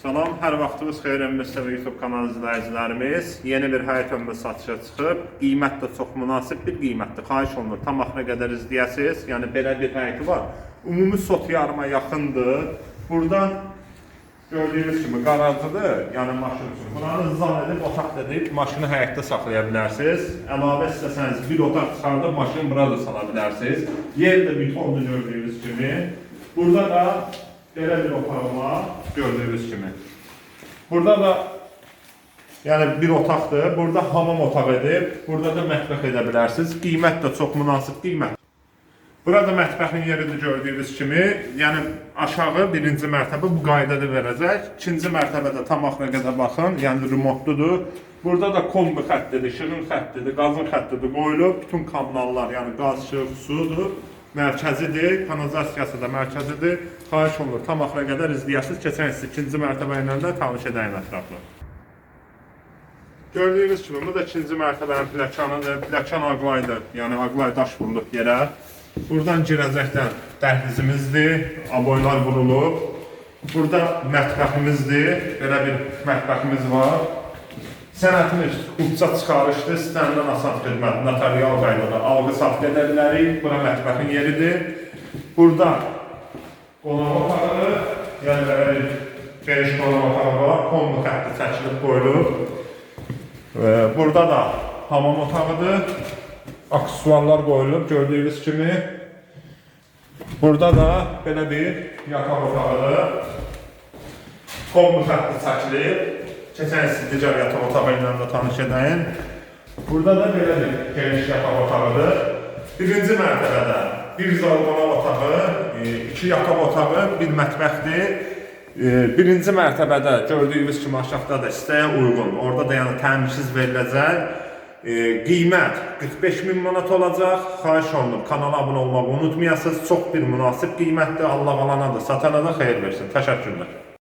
Salam, hər vaxtınız xeyir Müstəvi YouTube kanalı izləyicilərimiz. Yeni bir həyat ömrü satışa çıxıb, qiymət də çox münasib bir qiymətdir. Xahiş olunur, tam axıra qədər izləyəsiniz. Yəni belə bir həyəti var. Ümumi sot yarıma yaxındır. Buradan gördüyünüz kimi qarajıdır, yəni maşın üçün. Buranı zal edib, otaq edib, maşını həyətdə saxlaya bilərsiniz. Əlavə istəsəniz bir otaq çıxardıb maşını bura da sala bilərsiniz. Yer də betondur gördüyünüz kimi. Burada da belə bir otaq var, gördüyünüz kimi. Burada da yəni bir otaqdır. Burada hamam otağı edib, burada da mətbəx edə bilərsiniz. Qiymət də çox münasib qiymət. Burada mətbəxin yeridir gördüyünüz kimi. Yəni aşağı birinci mərtəbə bu qaydada verəcək. İkinci mərtəbədə tam axıra qədər baxın, yəni remontludur. Burada da kombi xəttidir, işığın xəttidir, qazın xəttidir qoyulub. Bütün kanallar, yəni qaz, işıq, sudur. Mərkəzidir, kanalizasiyası da mərkəzidir. Xahiş olunur, tam axıra qədər izləyəsiniz. Keçən siz ikinci mərtəbə ilə də tanış edəyim ətraflı. Gördüyünüz kimi bu da ikinci mərtəbənin plakanıdır. Plakan aqlaydır, yəni aqlay daş vurulub yerə. Buradan girəcəkdən dəhlizimizdir, aboylar vurulub. Burada mətbəximizdir, belə bir mətbəximiz var. Sənətimiz uca çıxarışdır, istənilən asan xidmət, notarial qaydada alğı satq edə bilərik. Bura mətbəxin yeridir. Burada qonaq otağı, yəni belə bir geniş qonaq otağı var, kombi xətti çəkilib qoyulub. Burada da hamam otağıdır. Aksesuarlar qoyulub gördüyünüz kimi. Burada da belə bir yataq otağıdır. Kombi xətti çəkilib. Keçən siz digər yataq otağı ilə də tanış edəyim. Burada da belə bir geniş yataq otağıdır. Birinci mərtəbədə bir zal qonaq otağı, e, iki yataq otağı, bir mətbəxdir. E, Birinci mərtəbədə gördüyünüz kimi aşağıda da istəyə uyğun, orada da yəni təmirsiz veriləcək. E, qiymət 45 min manat olacaq. Xahiş olunur kanala abunə olmağı unutmayasınız. Çox bir münasib qiymətdir. Allah alana da satana da xeyir versin. Təşəkkürlər.